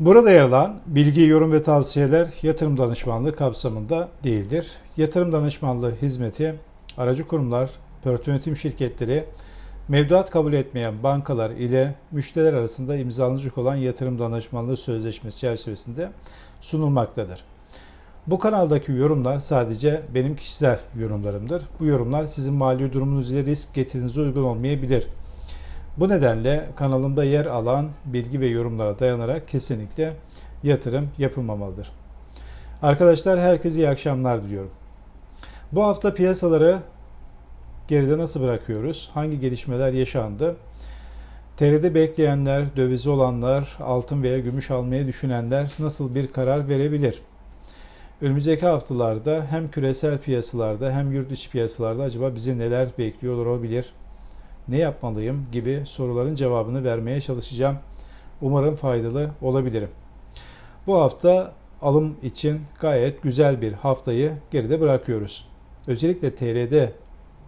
Burada yer alan bilgi, yorum ve tavsiyeler yatırım danışmanlığı kapsamında değildir. Yatırım danışmanlığı hizmeti aracı kurumlar, yönetim şirketleri, mevduat kabul etmeyen bankalar ile müşteriler arasında imzalanacak olan yatırım danışmanlığı sözleşmesi çerçevesinde sunulmaktadır. Bu kanaldaki yorumlar sadece benim kişisel yorumlarımdır. Bu yorumlar sizin mali durumunuz ile risk getirinize uygun olmayabilir. Bu nedenle kanalımda yer alan bilgi ve yorumlara dayanarak kesinlikle yatırım yapılmamalıdır. Arkadaşlar herkese iyi akşamlar diliyorum. Bu hafta piyasaları geride nasıl bırakıyoruz? Hangi gelişmeler yaşandı? TR'de bekleyenler, dövizi olanlar, altın veya gümüş almayı düşünenler nasıl bir karar verebilir? Önümüzdeki haftalarda hem küresel piyasalarda hem yurt içi piyasalarda acaba bizi neler bekliyor olabilir? Ne yapmalıyım gibi soruların cevabını vermeye çalışacağım. Umarım faydalı olabilirim. Bu hafta alım için gayet güzel bir haftayı geride bırakıyoruz. Özellikle TL'de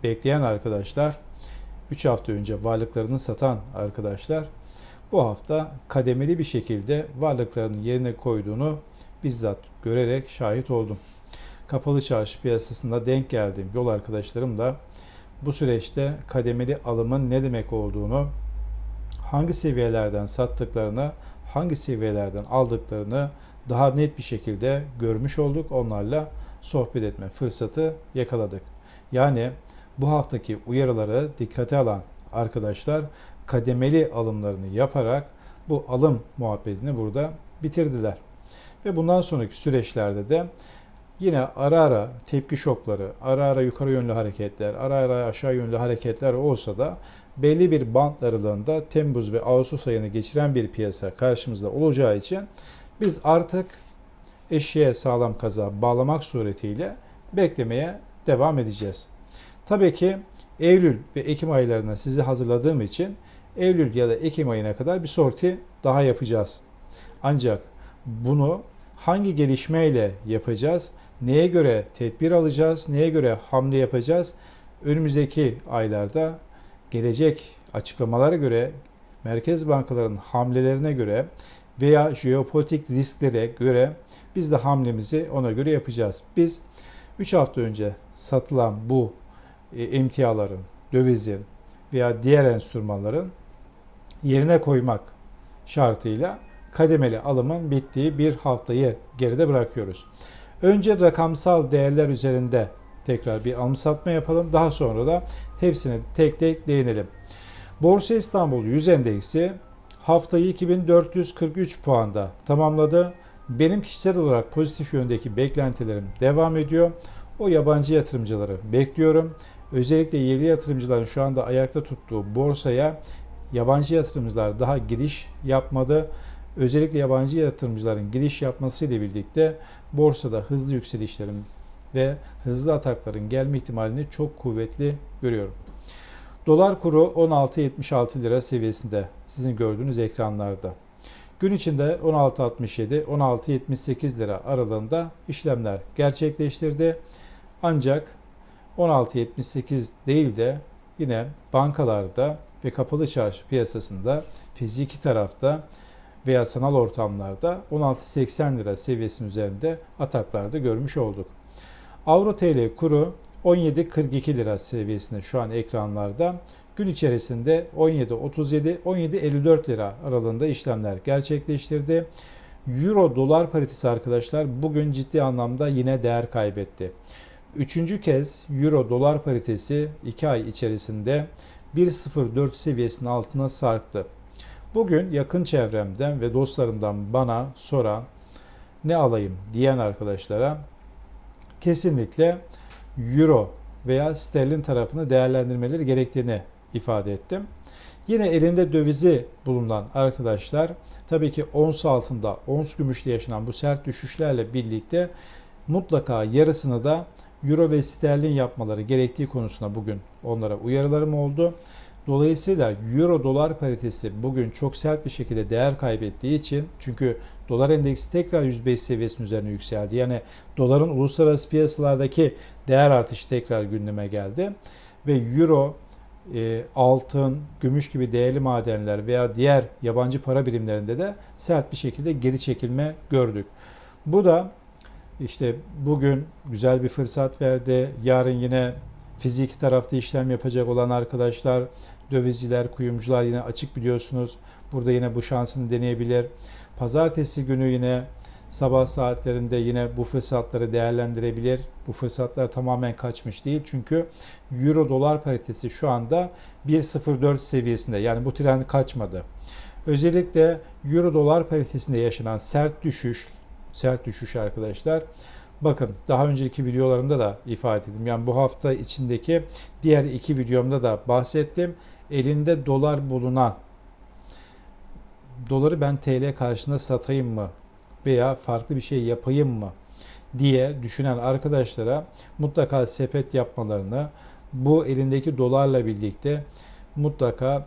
bekleyen arkadaşlar, 3 hafta önce varlıklarını satan arkadaşlar bu hafta kademeli bir şekilde varlıklarını yerine koyduğunu bizzat görerek şahit oldum. Kapalı çarşı piyasasında denk geldiğim yol arkadaşlarım da bu süreçte kademeli alımın ne demek olduğunu, hangi seviyelerden sattıklarını, hangi seviyelerden aldıklarını daha net bir şekilde görmüş olduk. Onlarla sohbet etme fırsatı yakaladık. Yani bu haftaki uyarıları dikkate alan arkadaşlar kademeli alımlarını yaparak bu alım muhabbetini burada bitirdiler. Ve bundan sonraki süreçlerde de yine ara ara tepki şokları, ara ara yukarı yönlü hareketler, ara ara aşağı yönlü hareketler olsa da belli bir bant aralığında Temmuz ve Ağustos ayını geçiren bir piyasa karşımızda olacağı için biz artık eşeğe sağlam kaza bağlamak suretiyle beklemeye devam edeceğiz. Tabii ki Eylül ve Ekim aylarına sizi hazırladığım için Eylül ya da Ekim ayına kadar bir sorti daha yapacağız. Ancak bunu hangi gelişmeyle yapacağız? Neye göre tedbir alacağız? Neye göre hamle yapacağız? Önümüzdeki aylarda gelecek açıklamalara göre merkez bankaların hamlelerine göre veya jeopolitik risklere göre biz de hamlemizi ona göre yapacağız. Biz 3 hafta önce satılan bu e, emtiaların, dövizin veya diğer enstrümanların yerine koymak şartıyla kademeli alımın bittiği bir haftayı geride bırakıyoruz. Önce rakamsal değerler üzerinde tekrar bir alım satma yapalım. Daha sonra da hepsine tek tek değinelim. Borsa İstanbul 100 endeksi haftayı 2443 puanda tamamladı. Benim kişisel olarak pozitif yöndeki beklentilerim devam ediyor. O yabancı yatırımcıları bekliyorum. Özellikle yerli yatırımcıların şu anda ayakta tuttuğu borsaya yabancı yatırımcılar daha giriş yapmadı. Özellikle yabancı yatırımcıların giriş yapmasıyla birlikte borsada hızlı yükselişlerin ve hızlı atakların gelme ihtimalini çok kuvvetli görüyorum. Dolar kuru 16.76 lira seviyesinde sizin gördüğünüz ekranlarda. Gün içinde 16.67 16.78 lira aralığında işlemler gerçekleştirdi. Ancak 16.78 değil de yine bankalarda ve kapalı çarşı piyasasında fiziki tarafta veya sanal ortamlarda 16.80 lira seviyesinin üzerinde ataklarda görmüş olduk. Avro TL kuru 17.42 lira seviyesinde şu an ekranlarda. Gün içerisinde 17.37 17.54 lira aralığında işlemler gerçekleştirdi. Euro dolar paritesi arkadaşlar bugün ciddi anlamda yine değer kaybetti. Üçüncü kez Euro dolar paritesi 2 ay içerisinde 1.04 seviyesinin altına sarktı. Bugün yakın çevremden ve dostlarımdan bana soran ne alayım diyen arkadaşlara kesinlikle euro veya sterlin tarafını değerlendirmeleri gerektiğini ifade ettim. Yine elinde dövizi bulunan arkadaşlar tabii ki ons altında, ons gümüşte yaşanan bu sert düşüşlerle birlikte mutlaka yarısını da euro ve sterlin yapmaları gerektiği konusunda bugün onlara uyarılarım oldu. Dolayısıyla euro dolar paritesi bugün çok sert bir şekilde değer kaybettiği için çünkü dolar endeksi tekrar 105 seviyesinin üzerine yükseldi. Yani doların uluslararası piyasalardaki değer artışı tekrar gündeme geldi ve euro e, altın, gümüş gibi değerli madenler veya diğer yabancı para birimlerinde de sert bir şekilde geri çekilme gördük. Bu da işte bugün güzel bir fırsat verdi. Yarın yine fiziki tarafta işlem yapacak olan arkadaşlar, dövizciler, kuyumcular yine açık biliyorsunuz. Burada yine bu şansını deneyebilir. Pazartesi günü yine sabah saatlerinde yine bu fırsatları değerlendirebilir. Bu fırsatlar tamamen kaçmış değil. Çünkü euro dolar paritesi şu anda 1.04 seviyesinde. Yani bu trend kaçmadı. Özellikle euro dolar paritesinde yaşanan sert düşüş, sert düşüş arkadaşlar. Bakın daha önceki videolarımda da ifade ettim. Yani bu hafta içindeki diğer iki videomda da bahsettim. Elinde dolar bulunan doları ben TL karşısında satayım mı veya farklı bir şey yapayım mı diye düşünen arkadaşlara mutlaka sepet yapmalarını bu elindeki dolarla birlikte mutlaka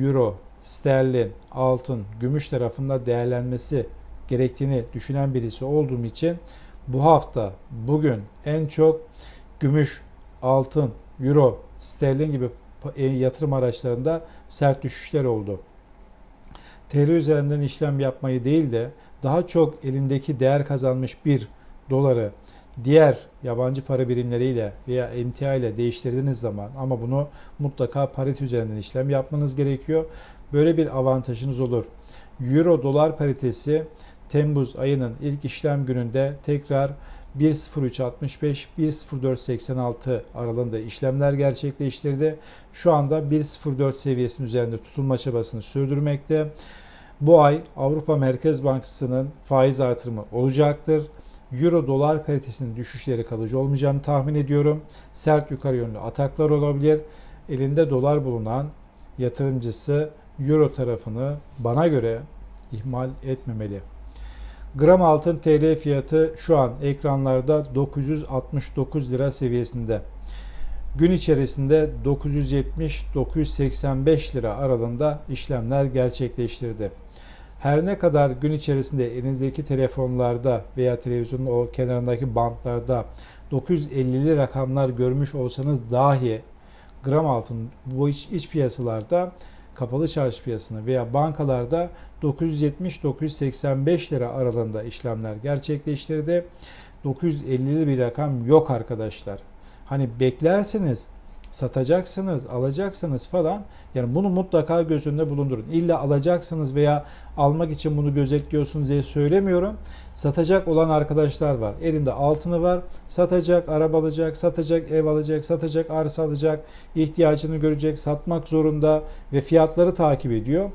euro, sterlin, altın, gümüş tarafında değerlenmesi gerektiğini düşünen birisi olduğum için bu hafta bugün en çok gümüş, altın, euro, sterlin gibi yatırım araçlarında sert düşüşler oldu. TL üzerinden işlem yapmayı değil de daha çok elindeki değer kazanmış bir doları diğer yabancı para birimleriyle veya emtia ile değiştirdiğiniz zaman ama bunu mutlaka parite üzerinden işlem yapmanız gerekiyor. Böyle bir avantajınız olur. Euro dolar paritesi Temmuz ayının ilk işlem gününde tekrar 1.0365 1.0486 aralığında işlemler gerçekleştirdi. Şu anda 1.04 seviyesinin üzerinde tutulma çabasını sürdürmekte. Bu ay Avrupa Merkez Bankası'nın faiz artırımı olacaktır. Euro dolar paritesinin düşüşleri kalıcı olmayacağını tahmin ediyorum. Sert yukarı yönlü ataklar olabilir. Elinde dolar bulunan yatırımcısı euro tarafını bana göre ihmal etmemeli. Gram altın TL fiyatı şu an ekranlarda 969 lira seviyesinde. Gün içerisinde 970-985 lira aralığında işlemler gerçekleştirdi. Her ne kadar gün içerisinde elinizdeki telefonlarda veya televizyonun o kenarındaki bantlarda 950'li rakamlar görmüş olsanız dahi gram altın bu iç, iç piyasalarda kapalı çarşı piyasasında veya bankalarda 970-985 lira aralığında işlemler gerçekleştirdi. 950'li bir rakam yok arkadaşlar. Hani beklersiniz, satacaksınız, alacaksınız falan. Yani bunu mutlaka göz önünde bulundurun. İlla alacaksınız veya almak için bunu gözetliyorsunuz diye söylemiyorum. Satacak olan arkadaşlar var. Elinde altını var. Satacak, araba alacak, satacak, ev alacak, satacak, arsa alacak, ihtiyacını görecek, satmak zorunda ve fiyatları takip ediyor.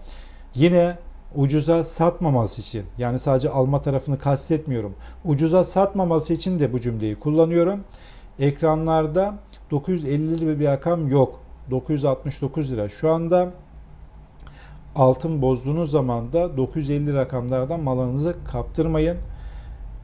Yine ucuza satmaması için yani sadece alma tarafını kastetmiyorum. Ucuza satmaması için de bu cümleyi kullanıyorum. Ekranlarda 950 lira bir rakam yok. 969 lira. Şu anda altın bozduğunuz zaman da 950 rakamlardan malınızı kaptırmayın.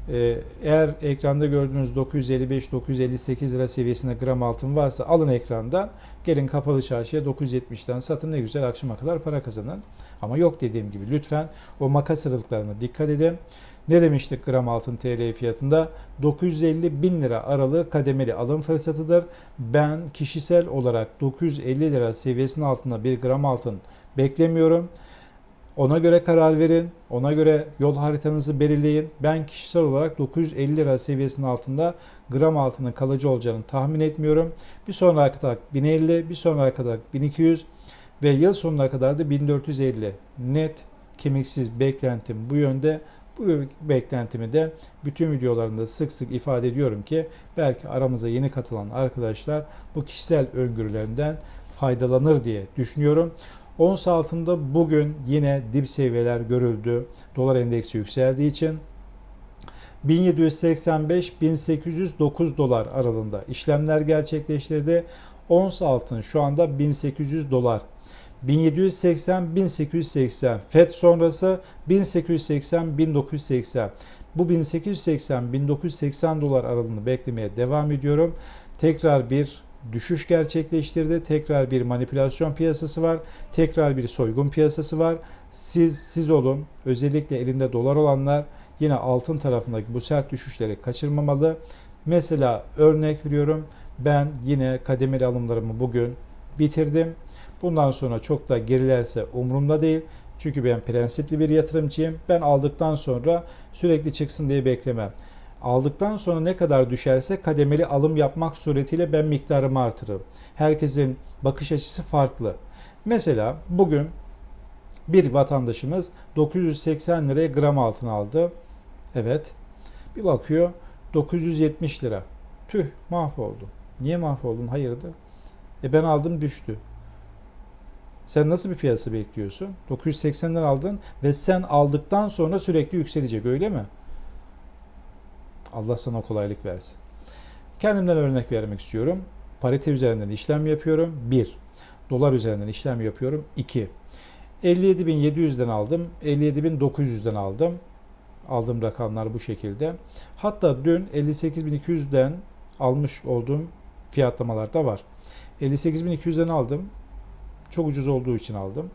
Ee, eğer ekranda gördüğünüz 955-958 lira seviyesinde gram altın varsa alın ekrandan. Gelin kapalı çarşıya 970'ten satın ne güzel akşama kadar para kazanın. Ama yok dediğim gibi lütfen o makas aralıklarına dikkat edin. Ne demiştik gram altın TL fiyatında? 950 bin lira aralığı kademeli alım fırsatıdır. Ben kişisel olarak 950 lira seviyesinin altında bir gram altın beklemiyorum. Ona göre karar verin. Ona göre yol haritanızı belirleyin. Ben kişisel olarak 950 lira seviyesinin altında gram altının kalıcı olacağını tahmin etmiyorum. Bir sonraki atak 1050, bir sonraki atak 1200 ve yıl sonuna kadar da 1450 net kemiksiz beklentim bu yönde. Bu beklentimi de bütün videolarımda sık sık ifade ediyorum ki belki aramıza yeni katılan arkadaşlar bu kişisel öngörülerinden faydalanır diye düşünüyorum. Ons altında bugün yine dip seviyeler görüldü. Dolar endeksi yükseldiği için 1785-1809 dolar aralığında işlemler gerçekleştirdi. Ons altın şu anda 1800 dolar. 1780-1880 FED sonrası 1880-1980 bu 1880-1980 dolar aralığını beklemeye devam ediyorum. Tekrar bir düşüş gerçekleştirdi. Tekrar bir manipülasyon piyasası var. Tekrar bir soygun piyasası var. Siz siz olun. Özellikle elinde dolar olanlar yine altın tarafındaki bu sert düşüşleri kaçırmamalı. Mesela örnek veriyorum. Ben yine kademeli alımlarımı bugün bitirdim. Bundan sonra çok da gerilerse umurumda değil. Çünkü ben prensipli bir yatırımcıyım. Ben aldıktan sonra sürekli çıksın diye beklemem. Aldıktan sonra ne kadar düşerse kademeli alım yapmak suretiyle ben miktarımı artırırım. Herkesin bakış açısı farklı. Mesela bugün bir vatandaşımız 980 liraya gram altın aldı. Evet. Bir bakıyor 970 lira. Tüh mahvoldum. Niye mahvoldun? Hayırdır? E ben aldım düştü. Sen nasıl bir piyasa bekliyorsun? 980'den aldın ve sen aldıktan sonra sürekli yükselecek öyle mi? Allah sana kolaylık versin. Kendimden örnek vermek istiyorum. Parite üzerinden işlem yapıyorum. 1. Dolar üzerinden işlem yapıyorum. 2. 57.700'den aldım. 57.900'den aldım. Aldığım rakamlar bu şekilde. Hatta dün 58.200'den almış olduğum fiyatlamalar da var. 58.200'den aldım. Çok ucuz olduğu için aldım.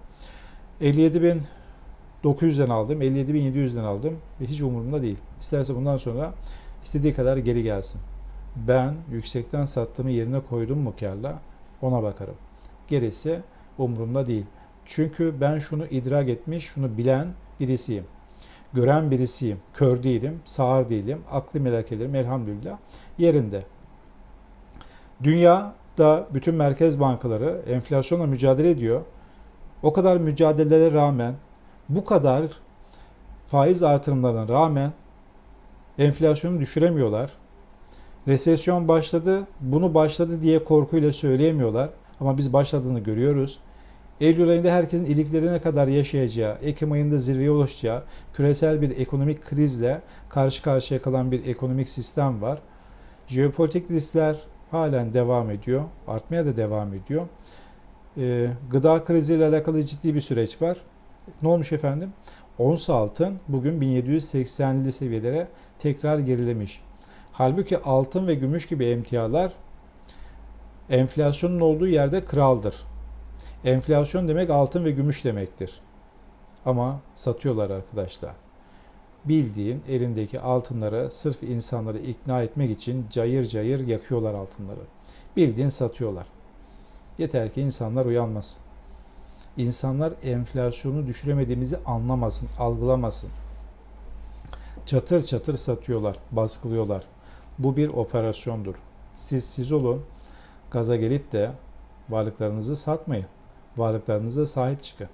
57.900'den aldım. 57.700'den aldım. Ve hiç umurumda değil. İsterse bundan sonra istediği kadar geri gelsin. Ben yüksekten sattığımı yerine koydum mu karla ona bakarım. Gerisi umurumda değil. Çünkü ben şunu idrak etmiş, şunu bilen birisiyim. Gören birisiyim. Kör değilim, sağır değilim. Aklı melekelerim elhamdülillah yerinde. Dünyada bütün merkez bankaları enflasyonla mücadele ediyor. O kadar mücadelelere rağmen bu kadar faiz artırımlarına rağmen enflasyonu düşüremiyorlar. Resesyon başladı, bunu başladı diye korkuyla söyleyemiyorlar. Ama biz başladığını görüyoruz. Eylül ayında herkesin iliklerine kadar yaşayacağı, Ekim ayında zirveye ulaşacağı küresel bir ekonomik krizle karşı karşıya kalan bir ekonomik sistem var. Jeopolitik riskler halen devam ediyor, artmaya da devam ediyor. Ee, gıda kriziyle alakalı ciddi bir süreç var. Ne olmuş efendim? Ons altın bugün 1780'li seviyelere tekrar gerilemiş. Halbuki altın ve gümüş gibi emtialar enflasyonun olduğu yerde kraldır. Enflasyon demek altın ve gümüş demektir. Ama satıyorlar arkadaşlar. Bildiğin elindeki altınları sırf insanları ikna etmek için cayır cayır yakıyorlar altınları. Bildiğin satıyorlar. Yeter ki insanlar uyanmasın. İnsanlar enflasyonu düşüremediğimizi anlamasın, algılamasın. Çatır çatır satıyorlar, baskılıyorlar. Bu bir operasyondur. Siz siz olun, gaza gelip de varlıklarınızı satmayın. Varlıklarınıza sahip çıkın.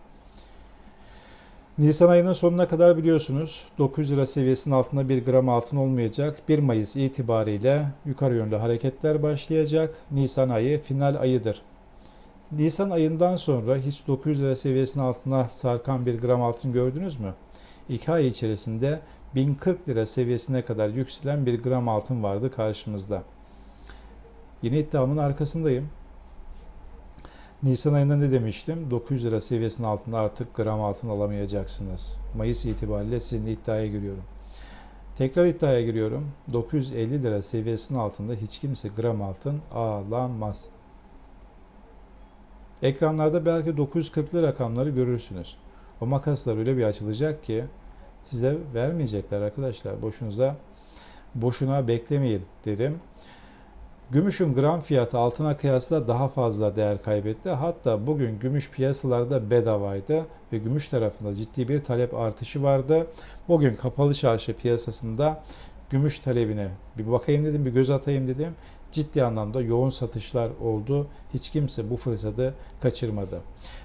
Nisan ayının sonuna kadar biliyorsunuz 900 lira seviyesinin altında bir gram altın olmayacak. 1 Mayıs itibariyle yukarı yönlü hareketler başlayacak. Nisan ayı final ayıdır. Nisan ayından sonra hiç 900 lira seviyesinin altına sarkan bir gram altın gördünüz mü? 2 ay içerisinde 1040 lira seviyesine kadar yükselen bir gram altın vardı karşımızda. Yine iddiamın arkasındayım. Nisan ayında ne demiştim? 900 lira seviyesinin altında artık gram altın alamayacaksınız. Mayıs itibariyle sizin iddiaya giriyorum. Tekrar iddiaya giriyorum. 950 lira seviyesinin altında hiç kimse gram altın alamaz. Ekranlarda belki 940'lı rakamları görürsünüz. O makaslar öyle bir açılacak ki size vermeyecekler arkadaşlar. Boşunuza boşuna beklemeyin derim. Gümüşün gram fiyatı altına kıyasla daha fazla değer kaybetti. Hatta bugün gümüş piyasalarda bedavaydı ve gümüş tarafında ciddi bir talep artışı vardı. Bugün kapalı çarşı piyasasında gümüş talebine bir bakayım dedim, bir göz atayım dedim. Ciddi anlamda yoğun satışlar oldu. Hiç kimse bu fırsatı kaçırmadı.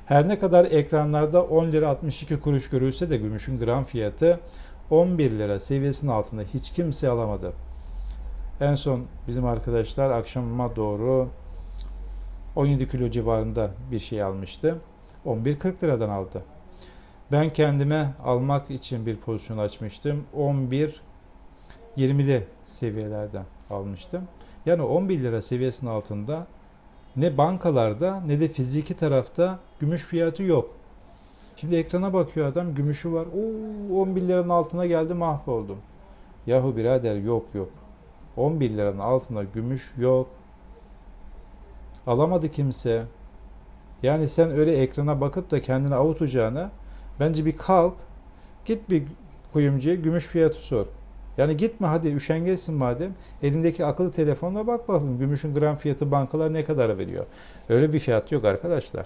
Her ne kadar ekranlarda 10 lira 62 kuruş görülse de gümüşün gram fiyatı 11 lira seviyesinin altında hiç kimse alamadı. En son bizim arkadaşlar akşama doğru 17 kilo civarında bir şey almıştı. 11.40 liradan aldı. Ben kendime almak için bir pozisyon açmıştım. 11 20'li seviyelerden almıştım. Yani 11 lira seviyesinin altında ne bankalarda ne de fiziki tarafta gümüş fiyatı yok. Şimdi ekrana bakıyor adam gümüşü var. Oo 11 liranın altına geldi mahvoldum. Yahu birader yok yok. 11 liranın altında gümüş yok. Alamadı kimse. Yani sen öyle ekrana bakıp da kendini avutacağına bence bir kalk git bir kuyumcuya gümüş fiyatı sor. Yani gitme hadi üşengeçsin madem. Elindeki akıllı telefonla bak bakalım gümüşün gram fiyatı bankalar ne kadar veriyor. Öyle bir fiyat yok arkadaşlar.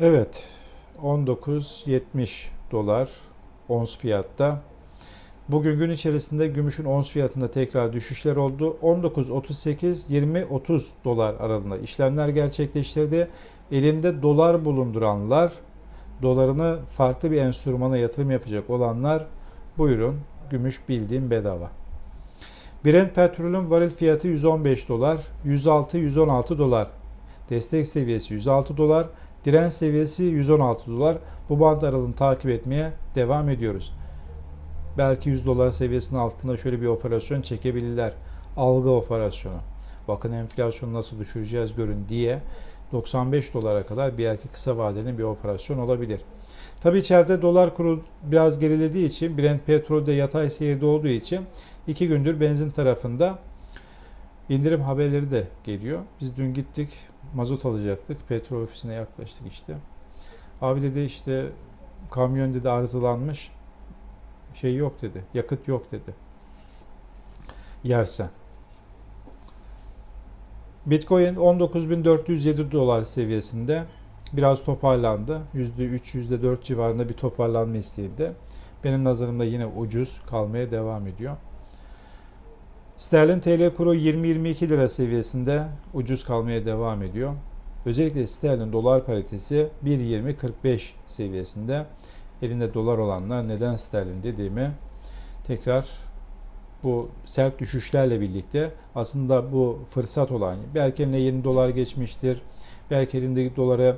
Evet. 19.70 dolar ons fiyatta. Bugün gün içerisinde gümüşün ons fiyatında tekrar düşüşler oldu. 19.38 20.30 dolar aralığında işlemler gerçekleştirdi. Elinde dolar bulunduranlar, dolarını farklı bir enstrümana yatırım yapacak olanlar buyurun gümüş bildiğim bedava. Brent petrolün varil fiyatı 115 dolar, 106-116 dolar. Destek seviyesi 106 dolar, direnç seviyesi 116 dolar. Bu band aralığını takip etmeye devam ediyoruz. Belki 100 dolar seviyesinin altında şöyle bir operasyon çekebilirler. Algı operasyonu. Bakın enflasyonu nasıl düşüreceğiz görün diye 95 dolara kadar bir erkek kısa vadeli bir operasyon olabilir. Tabi içeride dolar kuru biraz gerilediği için Brent petrolde yatay seyirde olduğu için iki gündür benzin tarafında indirim haberleri de geliyor. Biz dün gittik mazot alacaktık. Petrol ofisine yaklaştık işte. Abi dedi işte kamyon dedi arızalanmış. Şey yok dedi. Yakıt yok dedi. Yersen. Bitcoin 19.407 dolar seviyesinde biraz toparlandı. %3, %4 civarında bir toparlanma isteğinde. Benim nazarımda yine ucuz kalmaya devam ediyor. Sterlin TL kuru 20-22 lira seviyesinde ucuz kalmaya devam ediyor. Özellikle sterlin dolar paritesi 1.20-45 seviyesinde. Elinde dolar olanlar neden sterlin dediğimi tekrar bu sert düşüşlerle birlikte aslında bu fırsat olan belki eline yeni dolar geçmiştir. Belki elindeki doları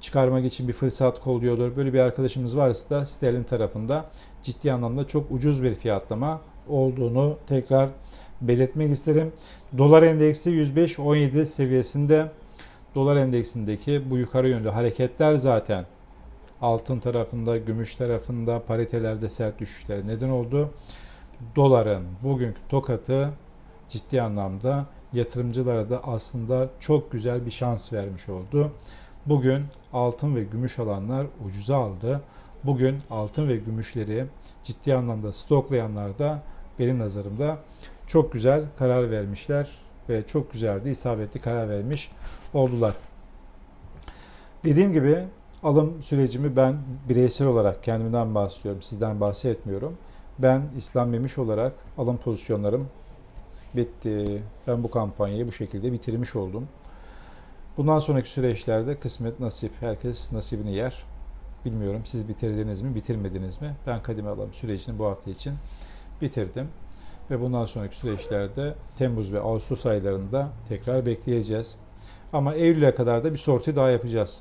çıkarmak için bir fırsat kolluyordur. Böyle bir arkadaşımız varsa da sterlin tarafında ciddi anlamda çok ucuz bir fiyatlama olduğunu tekrar belirtmek isterim. Dolar endeksi 105.17 seviyesinde dolar endeksindeki bu yukarı yönlü hareketler zaten altın tarafında, gümüş tarafında paritelerde sert düşüşler neden oldu. Doların bugünkü tokatı ciddi anlamda yatırımcılara da aslında çok güzel bir şans vermiş oldu. Bugün altın ve gümüş alanlar ucuza aldı. Bugün altın ve gümüşleri ciddi anlamda stoklayanlar da benim nazarımda çok güzel karar vermişler ve çok güzel de isabetli karar vermiş oldular. Dediğim gibi alım sürecimi ben bireysel olarak kendimden bahsediyorum, sizden bahsetmiyorum. Ben İslam Memiş olarak alım pozisyonlarım bitti. Ben bu kampanyayı bu şekilde bitirmiş oldum. Bundan sonraki süreçlerde kısmet nasip, herkes nasibini yer. Bilmiyorum siz bitirdiniz mi, bitirmediniz mi? Ben kademe alım sürecini bu hafta için bitirdim. Ve bundan sonraki süreçlerde Temmuz ve Ağustos aylarında tekrar bekleyeceğiz. Ama Eylül'e kadar da bir sorti daha yapacağız.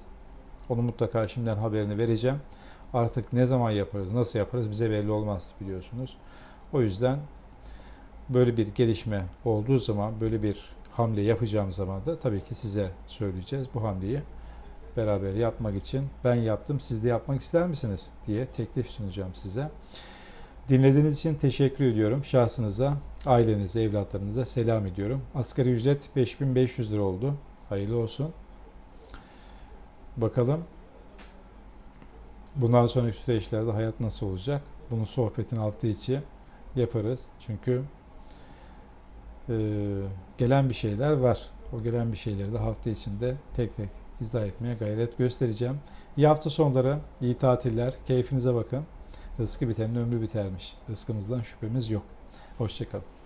Onu mutlaka şimdiden haberini vereceğim. Artık ne zaman yaparız, nasıl yaparız bize belli olmaz biliyorsunuz. O yüzden böyle bir gelişme olduğu zaman, böyle bir hamle yapacağım zaman da tabii ki size söyleyeceğiz. Bu hamleyi beraber yapmak için ben yaptım, siz de yapmak ister misiniz diye teklif sunacağım size. Dinlediğiniz için teşekkür ediyorum. Şahsınıza, ailenize, evlatlarınıza selam ediyorum. Asgari ücret 5500 lira oldu. Hayırlı olsun. Bakalım bundan sonraki süreçlerde hayat nasıl olacak? Bunun sohbetin altı içi yaparız. Çünkü e, gelen bir şeyler var. O gelen bir şeyleri de hafta içinde tek tek izah etmeye gayret göstereceğim. İyi hafta sonları, iyi tatiller, keyfinize bakın. Rızkı bitenin ömrü bitermiş. Rızkımızdan şüphemiz yok. Hoşçakalın.